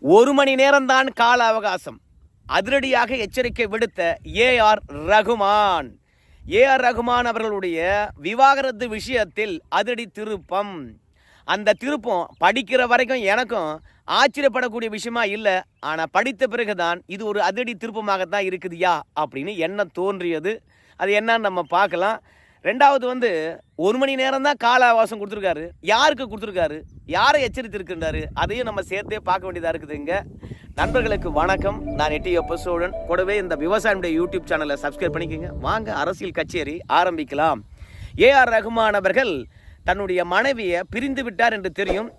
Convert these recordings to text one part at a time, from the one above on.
ஒரு மணி நேரம்தான் கால அவகாசம். அதிரடியாக எச்சரிக்கை விடுத்த ஏஆர் ரகுமான். ஏஆர் ரகுமான் அவர்களுடைய விவாகரத்து விஷயத்தில் அதிரடி திருப்பம். அந்த திருப்பம் படிக்கிற வரைக்கும் எனக்கும் ஆச்சரியப்படக்கூடிய விஷயமா இல்லை. ஆனால் படித்த பிறகுதான் இது ஒரு அதிரடி திருப்பமாகத்தான் இருக்குதுயா அப்படின்னு என்ன தோன்றியது. அது என்னன்னு நம்ம பார்க்கலாம். ரெண்டாவது வந்து ஒரு மணி நேரம் தான் கால அவகாசம் கொடுத்துருக்காரு. யாருக்கு கொடுத்துருக்காரு? யாரை எச்சரித்திருக்கின்றாரு? அதையும் நம்ம சேர்த்தே பார்க்க வேண்டியதாக இருக்குதுங்க நண்பர்களுக்கு வணக்கம். நான் எட்டி சோழன். கூடவே இந்த விவசாயினுடைய யூடியூப் சேனலை சப்ஸ்கிரைப் பண்ணிக்கோங்க. வாங்க அரசியல் கச்சேரி ஆரம்பிக்கலாம். ஏஆர் ரகுமான் அவர்கள் தன்னுடைய மனைவியை பிரிந்து விட்டார் என்று தெரியும்.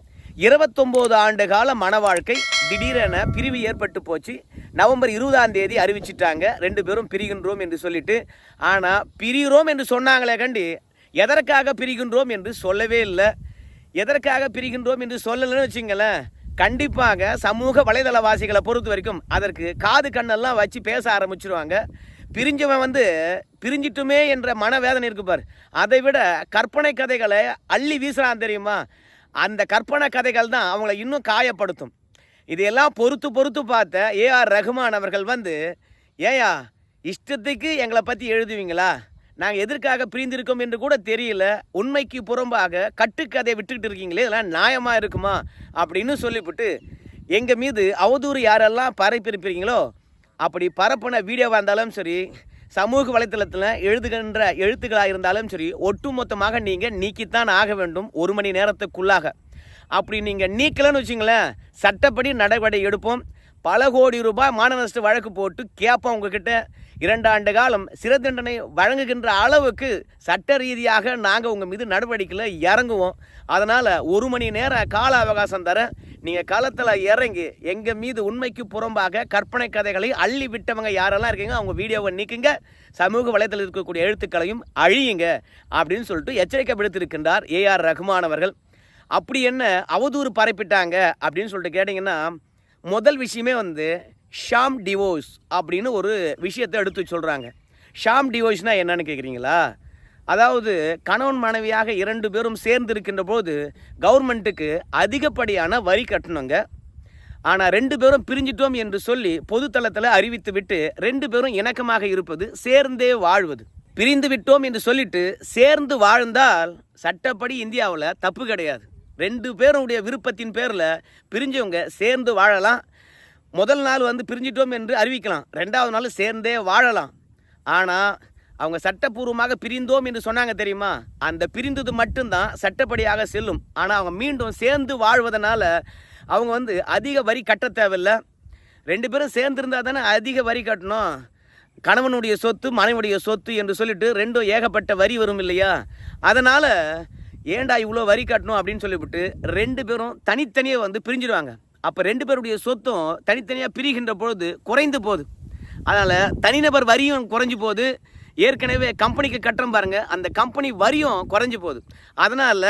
இருபத்தொம்போது ஆண்டு கால மன வாழ்க்கை திடீரென பிரிவு ஏற்பட்டு போச்சு. நவம்பர் இருபதாம் தேதி அறிவிச்சிட்டாங்க. ரெண்டு பேரும் பிரிகின்றோம் என்று சொல்லிட்டு ஆனால் பிரிகிறோம் என்று சொன்னாங்களே கண்டி எதற்காக பிரிகின்றோம் என்று சொல்லவே இல்லை. எதற்காக பிரிகின்றோம் என்று சொல்லலைன்னு வச்சுங்களேன் கண்டிப்பாக சமூக வலைதளவாசிகளை பொறுத்த வரைக்கும் அதற்கு காது கண்ணெல்லாம் வச்சு பேச ஆரம்பிச்சிருவாங்க. பிரிஞ்சவன் வந்து பிரிஞ்சிட்டுமே என்ற மனவேதனை இருக்கு பார். அதை விட கற்பனை கதைகளை அள்ளி வீசுறான் தெரியுமா? அந்த கற்பனை கதைகள் தான் அவங்கள இன்னும் காயப்படுத்தும். இதையெல்லாம் பொறுத்து பொறுத்து பார்த்த ஏஆர் ரகுமான் அவர்கள் வந்து ஏயா இஷ்டத்துக்கு எங்களை பற்றி எழுதுவீங்களா? நாங்கள் எதற்காக பிரிந்திருக்கோம் என்று கூட தெரியல. உண்மைக்கு புறம்பாக கட்டுக்கதையை விட்டுக்கிட்டு இருக்கீங்களே இதெல்லாம் நியாயமாக இருக்குமா? அப்படின்னு சொல்லிவிட்டு எங்கள் மீது அவதூறு யாரெல்லாம் பரப்பியிருப்பீங்களோ அப்படி பரப்புன வீடியோவாக இருந்தாலும் சரி சமூக வலைத்தளத்தில் எழுதுகின்ற எழுத்துக்களாக இருந்தாலும் சரி ஒட்டுமொத்தமாக நீங்கள் நீக்கித்தான் ஆக வேண்டும் ஒரு மணி நேரத்துக்குள்ளாக. அப்படி நீங்கள் நீக்கலன்னு வச்சுங்களேன் சட்டப்படி நடவடிக்கை எடுப்போம். பல கோடி ரூபாய் மாணவ நஷ்ட வழக்கு போட்டு கேட்போம் உங்ககிட்ட. இரண்டு ஆண்டு காலம் சிறை தண்டனை வழங்குகின்ற அளவுக்கு சட்ட ரீதியாக நாங்கள் உங்கள் மீது நடவடிக்கையில் இறங்குவோம். அதனால் ஒரு மணி நேரம் கால அவகாசம் தர நீங்கள் களத்தில் இறங்கி எங்கள் மீது உண்மைக்கு புறம்பாக கற்பனை கதைகளை அள்ளி விட்டவங்க யாரெல்லாம் இருக்கீங்க அவங்க வீடியோவை நீக்குங்க. சமூக வலைதளத்தில் இருக்கக்கூடிய எழுத்துக்களையும் அழியுங்க அப்படின்னு சொல்லிட்டு எச்சரிக்கை விடுத்திருக்கின்றார் ஏஆர் ரகுமான் அவர்கள். அப்படி என்ன அவதூறு பரப்பிட்டாங்க அப்படின்னு சொல்லிட்டு கேட்டிங்கன்னா முதல் விஷயமே வந்து ஷாம் டிவோர்ஸ் அப்படின்னு ஒரு விஷயத்தை எடுத்து சொல்கிறாங்க ஷாம் டிவோர்ஸ்னால் என்னன்னு கேட்குறீங்களா அதாவது கணவன் மனைவியாக இரண்டு பேரும் சேர்ந்து இருக்கின்ற போது கவர்மெண்ட்டுக்கு அதிகப்படியான வரி கட்டணுங்க. ஆனால் ரெண்டு பேரும் பிரிஞ்சிட்டோம் என்று சொல்லி பொதுத்தளத்தில் அறிவித்து விட்டு ரெண்டு பேரும் இணக்கமாக இருப்பது சேர்ந்தே வாழ்வது. பிரிந்து விட்டோம் என்று சொல்லிட்டு சேர்ந்து வாழ்ந்தால் சட்டப்படி இந்தியாவில் தப்பு கிடையாது. ரெண்டு பேருடைய விருப்பத்தின் பேரில் பிரிஞ்சவங்க சேர்ந்து வாழலாம். முதல் நாள் வந்து பிரிஞ்சிட்டோம் என்று அறிவிக்கலாம். ரெண்டாவது நாள் சேர்ந்தே வாழலாம். ஆனால் அவங்க சட்டப்பூர்வமாக பிரிந்தோம் என்று சொன்னாங்க தெரியுமா? அந்த பிரிந்தது மட்டும்தான் சட்டப்படியாக செல்லும். ஆனால் அவங்க மீண்டும் சேர்ந்து வாழ்வதனால அவங்க வந்து அதிக வரி கட்ட தேவையில்லை. ரெண்டு பேரும் சேர்ந்துருந்தா தானே அதிக வரி கட்டணும். கணவனுடைய சொத்து மனைவியுடைய சொத்து என்று சொல்லிட்டு ரெண்டும் ஏகப்பட்ட வரி வரும் இல்லையா? அதனால் ஏன்டா இவ்வளோ வரி கட்டணும் அப்படின்னு சொல்லிவிட்டு ரெண்டு பேரும் தனித்தனியாக வந்து பிரிஞ்சிடுவாங்க. அப்போ ரெண்டு பேருடைய சொத்தும் தனித்தனியாக பிரிகின்ற பொழுது குறைந்து போகுது. அதனால் தனிநபர் வரியும் குறைஞ்சு போகுது. ஏற்கனவே கம்பெனிக்கு கட்டுறோம் பாருங்கள் அந்த கம்பெனி வரியும் குறைஞ்சு போகுது. அதனால்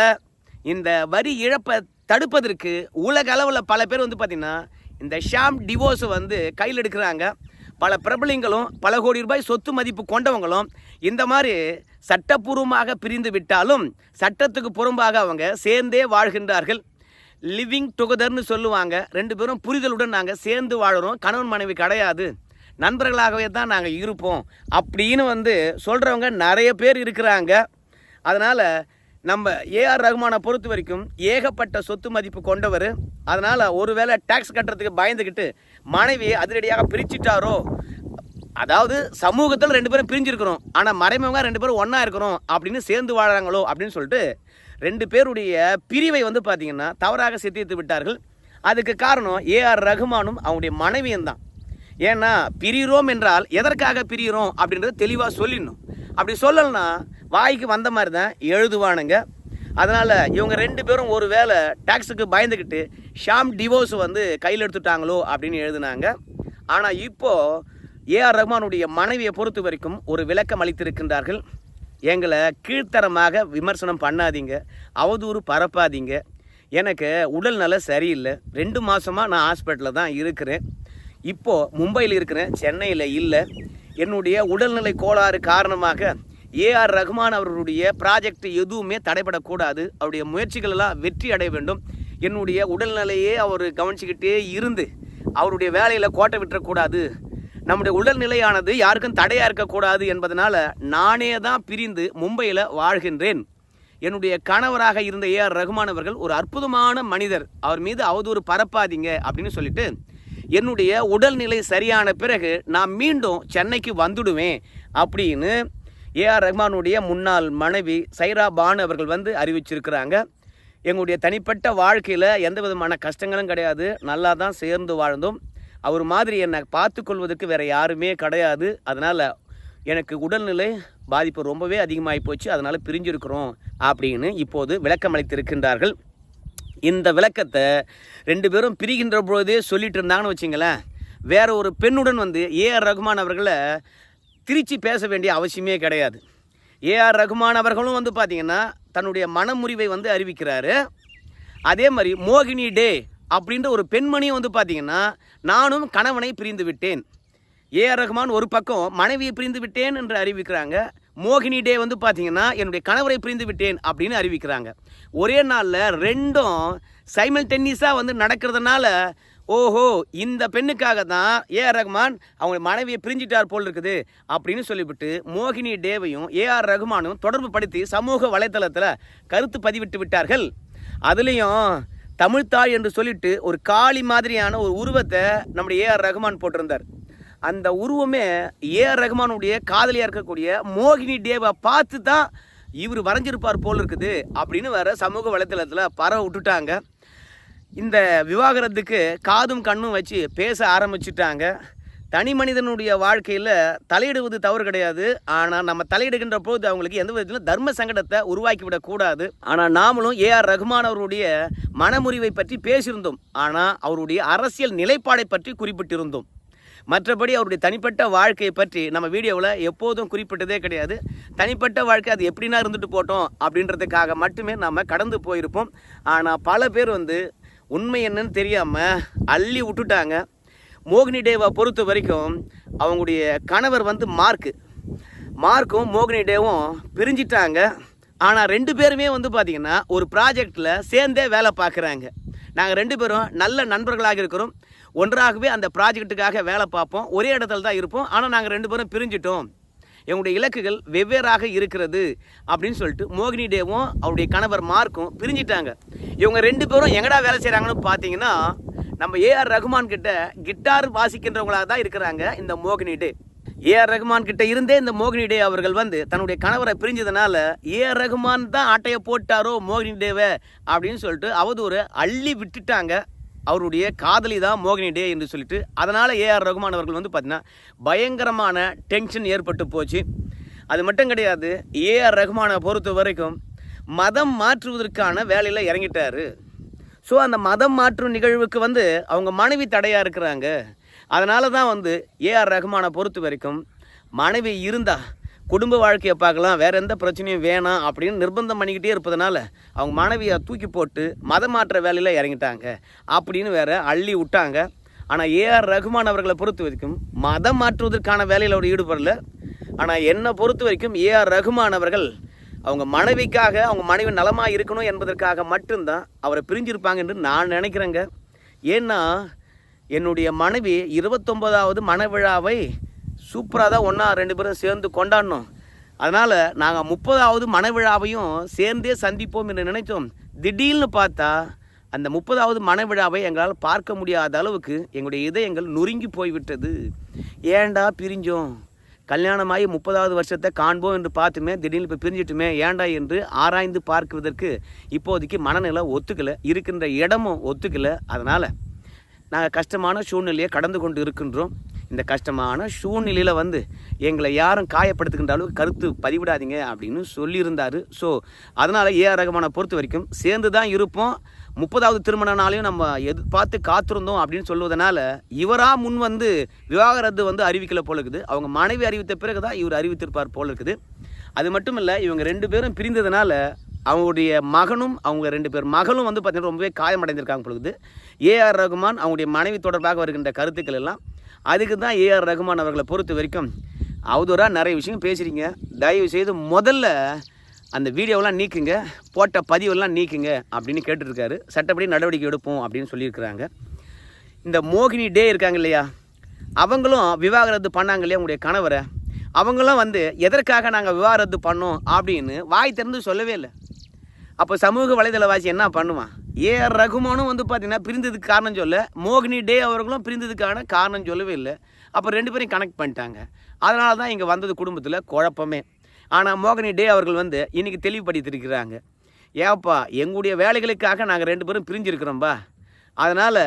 இந்த வரி இழப்பை தடுப்பதற்கு உலக அளவில் பல பேர் வந்து பார்த்திங்கன்னா இந்த ஷாம் டிவோர்ஸை வந்து கையில் எடுக்கிறாங்க. பல பிரபலங்களும் பல கோடி ரூபாய் சொத்து மதிப்பு கொண்டவங்களும் இந்த மாதிரி சட்டப்பூர்வமாக பிரிந்து விட்டாலும் சட்டத்துக்கு புறம்பாக அவங்க சேர்ந்தே வாழ்கின்றார்கள். லிவிங் டுகெதர்னு சொல்லுவாங்க. ரெண்டு பேரும் புரிதலுடன் நாங்கள் சேர்ந்து வாழறோம். கணவன் மனைவி கிடையாது. நண்பர்களாகவே தான் நாங்கள் இருப்போம். அப்படின்னு வந்து சொல்கிறவங்க நிறைய பேர் இருக்கிறாங்க. அதனால் நம்ம ஏஆர் ரகுமானை பொறுத்த வரைக்கும் ஏகப்பட்ட சொத்து மதிப்பு கொண்டவர். அதனால் ஒருவேளை டேக்ஸ் கட்டுறதுக்கு பயந்துக்கிட்டு மனைவியை அதிரடியாக பிரிச்சிட்டாரோ? அதாவது சமூகத்தில் ரெண்டு பேரும் பிரிஞ்சிருக்கிறோம். ஆனால் மறைமுகமாக ரெண்டு பேரும் ஒன்றா இருக்கிறோம் அப்படின்னு சேர்ந்து வாழறாங்களோ அப்படின்னு சொல்லிட்டு ரெண்டு பேருடைய பிரிவை வந்து பார்த்திங்கன்னா தவறாக சித்தித்து விட்டார்கள். அதுக்கு காரணம் ஏஆர் ரகுமானும் அவங்களுடைய மனைவியும் தான். ஏன்னா பிரிகிறோம் என்றால் எதற்காக பிரிகிறோம் அப்படின்றத தெளிவாக சொல்லிடணும். அப்படி சொல்லலைன்னா வாய்க்கு வந்த மாதிரி தான் எழுதுவானுங்க. அதனால் இவங்க ரெண்டு பேரும் ஒரு வேளை டேக்ஸுக்கு பயந்துக்கிட்டு ஷாம் டிவோர்ஸ் வந்து கையில் எடுத்துட்டாங்களோ அப்படின்னு எழுதினாங்க. ஆனால் இப்போது ஏஆர் ரஹ்மானுடைய மனைவியை பொறுத்த வரைக்கும் ஒரு விளக்கம் அளித்திருக்கின்றார்கள். எங்களை கீழ்த்தரமாக விமர்சனம் பண்ணாதீங்க அவதூறு பரப்பாதீங்க. எனக்கு உடல் நலம் சரியில்லை. ரெண்டு மாதமாக நான் ஹாஸ்பிட்டலில் தான் இருக்கிறேன். இப்போது மும்பையில் இருக்கிறேன் சென்னையில் இல்லை. என்னுடைய உடல்நிலை கோளாறு காரணமாக ஏஆர் ரஹ்மான் அவர்களுடைய ப்ராஜெக்ட் எதுவுமே தடைபடக்கூடாது. அவருடைய முயற்சிகள் எல்லாம் வெற்றி அடைய வேண்டும். என்னுடைய உடல்நிலையே அவர் கவனிச்சுக்கிட்டே இருந்து அவருடைய வேலையில் கோட்டை விட்டுறக்கூடாது. நம்முடைய உடல்நிலையானது யாருக்கும் தடையாக இருக்கக்கூடாது என்பதனால் நானே தான் பிரிந்து மும்பையில் வாழ்கின்றேன். என்னுடைய கணவராக இருந்த ஏ ஆர் ரகுமான் அவர்கள் ஒரு அற்புதமான மனிதர். அவர் மீது அவதூறு பரப்பாதீங்க அப்படின்னு சொல்லிட்டு என்னுடைய உடல்நிலை சரியான பிறகு நான் மீண்டும் சென்னைக்கு வந்துடுவேன் அப்படின்னு ஏ ஆர் ரஹ்மானுடைய முன்னாள் மனைவி சைரா பானு அவர்கள் வந்து அறிவிச்சிருக்கிறாங்க. எங்களுடைய தனிப்பட்ட வாழ்க்கையில் எந்த விதமான கஷ்டங்களும் கிடையாது. நல்லா தான் சேர்ந்து வாழ்ந்தோம். அவர் மாதிரி என்னை பார்த்து கொள்வதற்கு வேறு யாருமே கிடையாது. அதனால் எனக்கு உடல்நிலை பாதிப்பு ரொம்பவே அதிகமாகி போச்சு. அதனால் பிரிஞ்சிருக்கிறோம் அப்படின்னு இப்போது விளக்கம் அளித்திருக்கின்றார்கள். இந்த விளக்கத்தை ரெண்டு பேரும் பிரிகின்ற பொழுதே சொல்லிட்டு இருந்தாங்கன்னு வச்சுங்களேன். வேற ஒரு பெண்ணுடன் வந்து ஏஆர் ரகுமான் அவர்களை திருச்சி பேச வேண்டிய அவசியமே கிடையாது. ஏஆர் ரகுமான் அவர்களும் வந்து பார்த்திங்கன்னா தன்னுடைய மனமுறிவை வந்து அறிவிக்கிறாரு. அதே மாதிரி மோகினி டே அப்படின்ற ஒரு பெண்மணியும் வந்து பார்த்திங்கன்னா நானும் கணவனை பிரிந்து விட்டேன். ஏஆர் ரகுமான் ஒரு பக்கம் மனைவியை பிரிந்து விட்டேன் என்று அறிவிக்கிறாங்க. மோகினி டே வந்து பார்த்தீங்கன்னா என்னுடைய கணவரை பிரிந்து விட்டேன் அப்படின்னு அறிவிக்கிறாங்க. ஒரே நாளில் ரெண்டும் சைமல் டென்னிஸாக வந்து நடக்கிறதுனால ஓஹோ இந்த பெண்ணுக்காக தான் ஏஆர் ரஹ்மான் அவங்க மனைவியை பிரிஞ்சிட்டார் போல் இருக்குது அப்படின்னு சொல்லிவிட்டு மோகினி டேவையும் ஏஆர் ரஹ்மானும் தொடர்பு படுத்தி சமூக வலைத்தளத்தில் கருத்து பதிவிட்டு விட்டார்கள். அதுலேயும் தமிழ்த்தாய் என்று சொல்லிட்டு ஒரு காளி மாதிரியான ஒரு உருவத்தை நம்முடைய ஏஆர் ரஹ்மான் போட்டிருந்தார். அந்த உருவமே ஏஆர் ரஹ்மானுடைய காதலியாக இருக்கக்கூடிய மோகினி டேவை பார்த்து தான் இவர் வரைஞ்சிருப்பார் போல் இருக்குது அப்படின்னு வேற சமூக வலைத்தளத்தில் பரவ விட்டுட்டாங்க. இந்த விவாகரத்துக்கு காதும் கண்ணும் வச்சு பேச ஆரம்பிச்சிட்டாங்க. தனி மனிதனுடைய வாழ்க்கையில் தலையிடுவது தவறு கிடையாது. ஆனால் நம்ம தலையிடுகின்ற போது அவங்களுக்கு எந்த விதத்திலும் தர்ம சங்கடத்தை உருவாக்கி விடக்கூடாது ஆனால் நாமளும் ஏஆர் ரகுமான் அவருடைய மனமுறிவை பற்றி பேசியிருந்தோம். ஆனால் அவருடைய அரசியல் நிலைப்பாடை பற்றி குறிப்பிட்டிருந்தோம். மற்றபடி அவருடைய தனிப்பட்ட வாழ்க்கையை பற்றி நம்ம வீடியோவில் எப்போதும் குறிப்பிட்டதே கிடையாது. தனிப்பட்ட வாழ்க்கை அது எப்படின்னா இருந்துட்டு போட்டோம் அப்படின்றதுக்காக மட்டுமே நம்ம கடந்து போயிருப்போம். ஆனால் பல பேர் வந்து உண்மை என்னன்னு தெரியாமல் அள்ளி விட்டுட்டாங்க. மோகினி டேவை பொறுத்த வரைக்கும் அவங்களுடைய கணவர் வந்து மார்க்கு. மார்க்கும் மோகினி டேவும் பிரிஞ்சிட்டாங்க. ஆனால் ரெண்டு பேருமே வந்து பார்த்திங்கன்னா ஒரு ப்ராஜெக்டில் சேர்ந்தே வேலை பார்க்குறாங்க நாங்கள் ரெண்டு பேரும் நல்ல நண்பர்களாக இருக்கிறோம். ஒன்றாகவே அந்த ப்ராஜெக்ட்டுக்காக வேலை பார்ப்போம். ஒரே இடத்துல தான் இருப்போம். ஆனால் நாங்கள் ரெண்டு பேரும் பிரிஞ்சிட்டோம். என்னுடைய இலக்குகள் வெவ்வேறாக இருக்கிறது அப்படின்னு சொல்லிட்டு மோகினி டேவும் அவருடைய கணவர் மார்க்கும் பிரிஞ்சிட்டாங்க. இவங்க ரெண்டு பேரும் எங்கடா வேலை செய்கிறாங்கன்னு பார்த்தீங்கன்னா நம்ம ஏஆர் ரகுமான் கிட்ட கிட்டார் வாசிக்கின்றவங்களாக தான் இருக்கிறாங்க இந்த மோகினி டே. ஏஆர் ரகுமான் கிட்ட இருந்தே இந்த மோகினி டே அவர்கள் வந்து தன்னுடைய கணவரை பிரிஞ்சதுனால ஏஆர் ரகுமான் தான் ஆட்டையை போட்டாரோ மோகினி டேவை அப்படின்னு சொல்லிட்டு அவதூறு அள்ளி விட்டுட்டாங்க. அவருடைய காதலி தான் மோகினி டே என்று சொல்லிட்டு அதனால் ஏஆர் ரகுமான் அவர்கள் வந்து பார்த்தீங்கன்னா பயங்கரமான டென்ஷன் ஏற்பட்டு போச்சு. அது மட்டும் கிடையாது ஏஆர் ரகுமானை பொறுத்த வரைக்கும் மதம் மாற்றுவதற்கான வேலையில் இறங்கிட்டார். ஸோ அந்த மதம் மாற்றும் நிகழ்வுக்கு வந்து அவங்க மனைவி தடையாக இருக்கிறாங்க. அதனால தான் வந்து ஏஆர் ரகுமானை பொறுத்த வரைக்கும் மனைவி இருந்தால் குடும்ப வாழ்க்கையை பார்க்கலாம். வேறு எந்த பிரச்சனையும் வேணாம் அப்படின்னு நிர்பந்தம் பண்ணிக்கிட்டே இருப்பதனால அவங்க மனைவியை தூக்கி போட்டு மதம் மாற்ற வேலையில் இறங்கிட்டாங்க அப்படின்னு வேற அள்ளி விட்டாங்க. ஆனால் ஏஆர் ரகுமான் அவர்களை பொறுத்த வரைக்கும் மதம் மாற்றுவதற்கான வேலையில் அவர் ஈடுபடல. ஆனால் என்னை பொறுத்த வரைக்கும் ஏஆர் ரகுமான் அவர்கள் அவங்க மனைவிக்காக அவங்க மனைவி நலமாக இருக்கணும் என்பதற்காக மட்டும்தான் அவரை பிரிஞ்சிருப்பாங்க என்று நான் நினைக்கிறேங்க. ஏன்னா என்னுடைய மனைவி இருபத்தொம்போதாவது மனவிழாவை சூப்பராக தான் ஒன்றா ரெண்டு பேரும் சேர்ந்து கொண்டாடினோம் அதனால் நாங்கள் முப்பதாவது மனவிழாவையும் சேர்ந்தே சந்திப்போம் என்று நினைத்தோம் திடீர்னு பார்த்தா அந்த முப்பதாவது மனவிழாவை எங்களால் பார்க்க முடியாத அளவுக்கு எங்களுடைய இதயங்கள் நொறுங்கி போய்விட்டது. ஏண்டா பிரிஞ்சோம்? கல்யாணமாகி முப்பதாவது வருஷத்தை காண்போம் என்று பார்த்துமே திடீர்னு இப்போ பிரிஞ்சிட்டுமே ஏண்டா என்று ஆராய்ந்து பார்க்குவதற்கு இப்போதைக்கு மனநிலை ஒத்துக்கலை இருக்கின்ற இடமும் ஒத்துக்கலை. அதனால் நாங்கள் கஷ்டமான சூழ்நிலையை கடந்து கொண்டு இருக்கின்றோம். இந்த கஷ்டமான சூழ்நிலையில் வந்து எங்களை யாரும் காயப்படுத்துகின்ற அளவுக்கு கருத்து பதிவிடாதீங்க அப்படின்னு சொல்லியிருந்தார். ஸோ அதனால் ஏஆர் ரகமான பொறுத்த வரைக்கும் சேர்ந்து தான் இருப்போம். முப்பதாவது திருமண நாளையும் நம்ம எதிர்பார்த்து காத்திருந்தோம் அப்படின்னு சொல்வதனால இவராக முன் வந்து விவாகரத்து வந்து அறிவிக்கல போல இருக்குது. அவங்க மனைவி அறிவித்த பிறகு தான் இவர் அறிவித்திருப்பார் போல இருக்குது. அது மட்டும் இல்லை இவங்க ரெண்டு பேரும் பிரிந்ததுனால அவங்களுடைய மகனும் அவங்க ரெண்டு பேர் மகளும் வந்து பார்த்திங்கன்னா ரொம்பவே காயமடைந்திருக்காங்க பொழுது ஏஆர் ரகுமான் அவங்களுடைய மனைவி தொடர்பாக வருகின்ற கருத்துக்கள் எல்லாம் அதுக்கு தான் ஏஆர் ரகுமான் அவர்களை பொறுத்த வரைக்கும் அவதூறாக நிறைய விஷயம் பேசுகிறீங்க தயவு செய்து முதல்ல அந்த வீடியோவெலாம் நீக்குங்க. போட்ட பதிவெல்லாம் நீக்குங்க அப்படின்னு கேட்டுருக்காரு சட்டப்படி நடவடிக்கை எடுப்போம் அப்படின்னு சொல்லியிருக்கிறாங்க. இந்த மோகினி டே இருக்காங்க இல்லையா? அவங்களும் விவாகரத்து பண்ணாங்க இல்லையா உங்களுடைய கணவரை? அவங்களும் வந்து எதற்காக நாங்கள் விவாகரத்து பண்ணோம்? அப்படின்னு வாய் திறந்து சொல்லவே இல்லை. அப்போ சமூக வலைதளவாசி என்ன பண்ணுவான் ஏஆர் ரகுமானும் வந்து பார்த்தீங்கன்னா பிரிந்ததுக்கு காரணம் சொல்ல மோகினி டே அவர்களும் பிரிந்ததுக்கான காரணம் சொல்லவே இல்லை. அப்போ ரெண்டு பேரையும் கனெக்ட் பண்ணிட்டாங்க. அதனால தான் இங்கே வந்தது குடும்பத்தில் குழப்பமே. ஆனால் மோகினி டே அவர்கள் வந்து இன்றைக்கி தெளிவுபடுத்திருக்கிறாங்க ஏப்பா எங்களுடைய வேலைகளுக்காக நாங்கள் ரெண்டு பேரும் பிரிஞ்சிருக்கிறோம்பா. அதனால்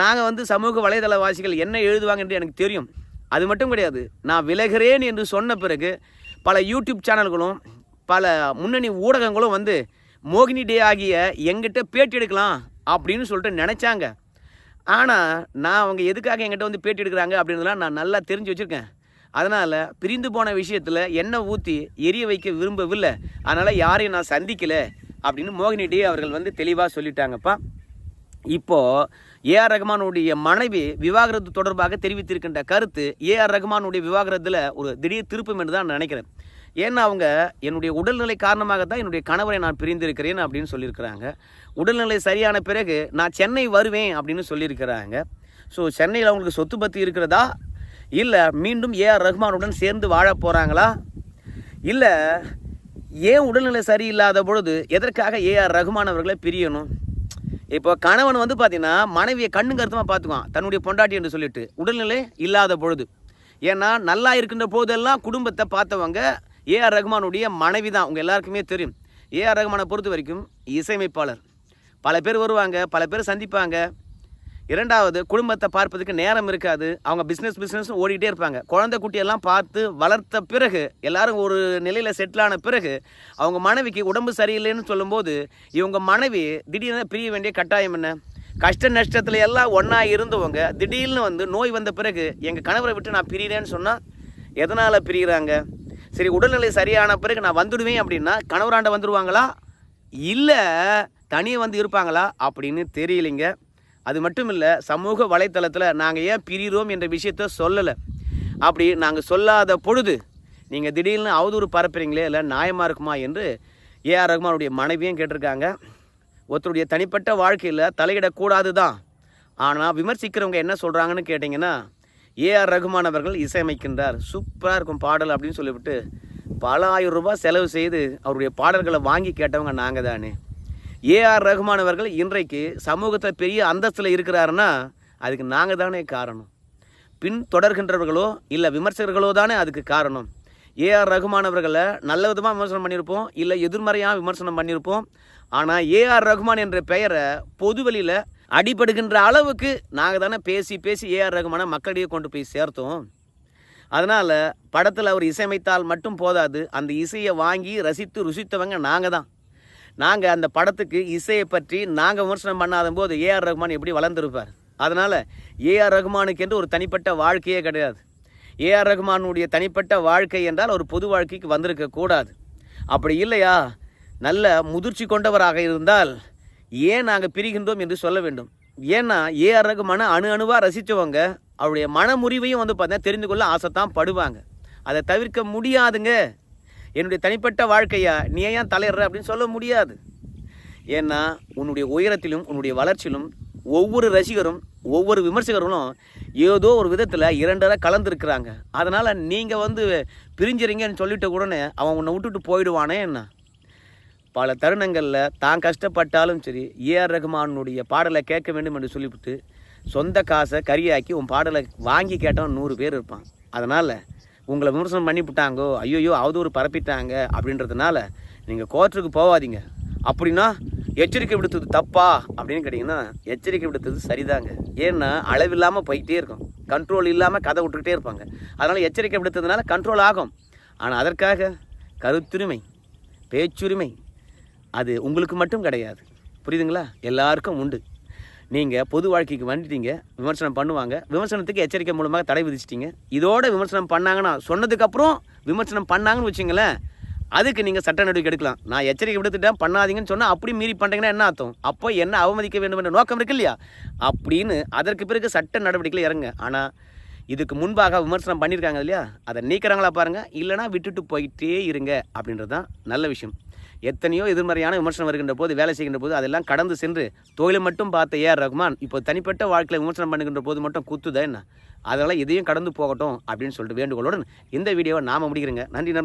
நாங்கள் வந்து சமூக வலைதளவாசிகள் என்ன எழுதுவாங்க என்று எனக்கு தெரியும். அது மட்டும் கிடையாது நான் விலகிறேன் என்று சொன்ன பிறகு பல யூடியூப் சேனல்களும் பல முன்னணி ஊடகங்களும் வந்து மோகினி டே ஆகிய எங்கிட்ட பேட்டி எடுக்கலாம் அப்படின்னு சொல்லிட்டு நினச்சாங்க. ஆனால் நான் அவங்க எதுக்காக எங்கிட்ட வந்து பேட்டி எடுக்கிறாங்க அப்படின்றதுலாம் நான் நல்லா தெரிஞ்சு வச்சுருக்கேன். அதனால் பிரிந்து போன விஷயத்தில் எண்ணெய் ஊற்றி எரிய வைக்க விரும்பவில்லை. அதனால் யாரையும் நான் சந்திக்கலை அப்படின்னு மோகினி டே அவர்கள் வந்து தெளிவாக சொல்லிட்டாங்கப்பா. இப்போது ஏஆர் ரகுமானுடைய மனைவி விவாகரத்து தொடர்பாக தெரிவித்திருக்கின்ற கருத்து ஏஆர் ரகுமானுடைய விவாகரத்தில் ஒரு திடீர் திருப்பம் என்று தான் நினைக்கிறேன். ஏன்னா அவங்க என்னுடைய உடல்நிலை காரணமாக தான் என்னுடைய கணவரை நான் பிரிந்திருக்கிறேன் அப்படின்னு சொல்லியிருக்கிறாங்க. உடல்நிலை சரியான பிறகு நான் சென்னை வருவேன் அப்படின்னு சொல்லியிருக்கிறாங்க. ஸோ சென்னையில் அவங்களுக்கு சொத்து பத்து இருக்கிறதா? இல்லை மீண்டும் ஏஆர் ரஹ்மானுடன் சேர்ந்து வாழ போகிறாங்களா இல்லை ஏன் உடல்நிலை சரியில்லாத பொழுது எதற்காக ஏஆர் ரகுமான் அவர்களை பிரியணும்? இப்போ கணவன் வந்து பார்த்தீங்கன்னா மனைவியை கண்ணு கருத்தமாக பார்த்துக்குவான் தன்னுடைய பொண்டாட்டி என்று சொல்லிட்டு உடல்நிலை இல்லாத பொழுது. ஏன்னா நல்லா இருக்கின்ற போதெல்லாம் குடும்பத்தை பார்த்தவங்க ஏஆர் ரகுமானுடைய மனைவி தான். உங்கள் எல்லாருக்குமே தெரியும். ஏஆர் ரகுமானை பொறுத்த வரைக்கும் இசையமைப்பாளர். பல பேர் வருவாங்க பல பேர் சந்திப்பாங்க. இரண்டாவது குடும்பத்தை பார்ப்பதுக்கு நேரம் இருக்காது. அவங்க பிஸ்னஸ் பிஸ்னஸ் ஓடிக்கிட்டே இருப்பாங்க. குழந்தை குட்டியெல்லாம் பார்த்து வளர்த்த பிறகு எல்லாரும் ஒரு நிலையில் செட்டில் ஆன பிறகு அவங்க மனைவிக்கு உடம்பு சரியில்லைன்னு சொல்லும்போது இவங்க மனைவி திடீர்னு பிரிய வேண்டிய கட்டாயம் என்ன? கஷ்ட நஷ்டத்தில் எல்லாம் ஒன்றா இருந்தவங்க திடீர்னு வந்து நோய் வந்த பிறகு எங்கள் கணவரை விட்டு நான் பிரியிறேன்னு சொன்னால் எதனால் பிரிகிறாங்க சரி உடல்நிலை சரியான பிறகு நான் வந்துடுவேன் அப்படின்னா கணவராண்ட வந்துடுவாங்களா இல்லை தனியாக வந்து இருப்பாங்களா? அப்படின்னு தெரியலைங்க. அது மட்டும் இல்லை சமூக வலைத்தளத்தில் நாங்கள் ஏன் பிரிகிறோம் என்ற விஷயத்த சொல்லலை. அப்படி நாங்கள் சொல்லாத பொழுது நீங்கள் திடீர்னு அவதூறு பரப்புறீங்களே இல்லை நியாயமாக இருக்குமா என்று ஏஆர் ரஹ்மானுடைய மனைவியும் கேட்டிருக்காங்க. ஒருத்தருடைய தனிப்பட்ட வாழ்க்கையில் தலையிடக்கூடாது தான் ஆனால் விமர்சிக்கிறவங்க என்ன சொல்கிறாங்கன்னு கேட்டிங்கன்னா ஏஆர் ரகுமான் அவர்கள் இசையமைக்கின்றார். சூப்பராக இருக்கும் பாடல் அப்படின்னு சொல்லிவிட்டு பல ஆயிரம் ரூபாய் செலவு செய்து அவருடைய பாடல்களை வாங்கி கேட்டவங்க நாங்கள் தானே. ஏஆர் ரகுமான் அவர்கள் இன்றைக்கு சமூகத்தில் பெரிய அந்தஸ்தில் இருக்கிறாருன்னா அதுக்கு நாங்கள் தானே காரணம். பின் தொடர்கின்றவர்களோ இல்லை விமர்சகர்களோ தானே அதுக்கு காரணம். ஏஆர் ரகுமான் அவர்களை நல்ல விதமாக விமர்சனம் பண்ணியிருப்போம் இல்லை எதிர்மறையாக விமர்சனம் பண்ணியிருப்போம் ஆனால் ஏஆர் ரகுமான் என்ற பெயரை பொதுவெளியில் அடிபடுகின்ற அளவுக்கு நாங்கள் தானே பேசி பேசி ஏஆர் ரகுமானை மக்களிடையே கொண்டு போய் சேர்த்தோம். அதனால் படத்தில் அவர் இசையமைத்தால் மட்டும் போதாது அந்த இசையை வாங்கி ரசித்து ருசித்தவங்க நாங்கள் தான். நாங்கள் அந்த படத்துக்கு இசையை பற்றி நாங்கள் விமர்சனம் பண்ணாத போது ஏஆர் ரகுமான் எப்படி வளர்ந்துருப்பார்? அதனால் ஏஆர் ரகுமானுக்கு என்று ஒரு தனிப்பட்ட வாழ்க்கையே கிடையாது. ஏஆர் ரகுமானுடைய தனிப்பட்ட வாழ்க்கை என்றால் ஒரு பொது வாழ்க்கைக்கு வந்திருக்க கூடாது அப்படி இல்லையா? நல்ல முதிர்ச்சி கொண்டவராக இருந்தால் ஏன் நாங்கள் பிரிகின்றோம் என்று சொல்ல வேண்டும். ஏன்னா ஏஆர் ரகுமான அணு அணுவாக ரசித்தவங்க அவருடைய மனமுறிவையும் வந்து பார்த்தீங்கன்னா தெரிந்து கொள்ள ஆசைத்தான் படுவாங்க. அதை தவிர்க்க முடியாதுங்க. என்னுடைய தனிப்பட்ட வாழ்க்கையா? நீ ஏன் தலையிடுற அப்படின்னு சொல்ல முடியாது. ஏன்னா உன்னுடைய உயரத்திலும் உன்னுடைய வளர்ச்சியிலும் ஒவ்வொரு ரசிகரும் ஒவ்வொரு விமர்சகர்களும் ஏதோ ஒரு விதத்தில் இரண்டரை கலந்துருக்கிறாங்க. அதனால் நீங்கள் வந்து பிரிஞ்சிறீங்கன்னு சொல்லிட்ட உடனே அவன் உன்னை விட்டுட்டு போயிடுவானே என்ன? பல தருணங்களில் தான் கஷ்டப்பட்டாலும் சரி ஏஆர் ரகுமானுடைய பாடலை கேட்க வேண்டும் என்று சொல்லிவிட்டு சொந்த காசை கரியாக்கி உன் பாடலை வாங்கி கேட்டவன் நூறு பேர் இருப்பான். அதனால் உங்களை விமர்சனம் பண்ணிவிட்டாங்கோ ஐயோயோ அவதூறு பரப்பிட்டாங்க அப்படின்றதுனால நீங்கள் கோர்ட்டுக்கு போகாதீங்க அப்படின்னா எச்சரிக்கை விடுத்தது தப்பா அப்படின்னு கேட்டிங்கன்னா எச்சரிக்கை விடுத்தது சரிதாங்க. ஏன்னா அளவில்லாமல் போய்கிட்டே இருக்கும். கண்ட்ரோல் இல்லாமல் கதை விட்டுக்கிட்டே இருப்பாங்க. அதனால் எச்சரிக்கை விடுத்ததுனால கண்ட்ரோல் ஆகும். ஆனால் அதற்காக கருத்துரிமை பேச்சுரிமை அது உங்களுக்கு மட்டும் கிடையாது. புரியுதுங்களா? எல்லாருக்கும் உண்டு. நீங்கள் பொது வாழ்க்கைக்கு வந்துட்டீங்க விமர்சனம் பண்ணுவாங்க விமர்சனத்துக்கு எச்சரிக்கை மூலமாக தடை விதிச்சிட்டீங்க. இதோட விமர்சனம் பண்ணாங்கன்னா சொன்னதுக்கப்புறம் விமர்சனம் பண்ணாங்கன்னு வச்சுங்களேன் அதுக்கு நீங்கள் சட்ட நடவடிக்கை எடுக்கலாம். நான் எச்சரிக்கை விடுத்துட்டேன் பண்ணாதீங்கன்னு சொன்னால் அப்படி மீறி பண்ணுறீங்கன்னா என்ன அர்த்தம்? அப்போ என்ன அவமதிக்க வேண்டும் என்ற நோக்கம் இருக்கு இல்லையா? அப்படின்னு அதற்கு பிறகு சட்ட நடவடிக்கையில் இறங்க ஆனால் இதுக்கு முன்பாக விமர்சனம் பண்ணியிருக்காங்க இல்லையா? அதை நீக்கிறாங்களா பாருங்கள் இல்லைனா விட்டுட்டு போயிட்டே இருங்க அப்படின்றது தான் நல்ல விஷயம். எத்தனையோ எதிர்மறையான விமர்சனம் வருகின்ற போது வேலை செய்கின்ற போது அதெல்லாம் கடந்து சென்று தொழிலை மட்டும் பார்த்த ஏஆர் ரகுமான் இப்போ தனிப்பட்ட வாழ்க்கையில் விமர்சனம் பண்ணுகின்ற போது மட்டும் குத்துதா என்ன? அதனால் இதையும் கடந்து போகட்டும் அப்படின்னு சொல்லிட்டு வேண்டுகோளுடன் இந்த வீடியோவை நாம முடிக்கிறேங்க. நன்றி நன்றி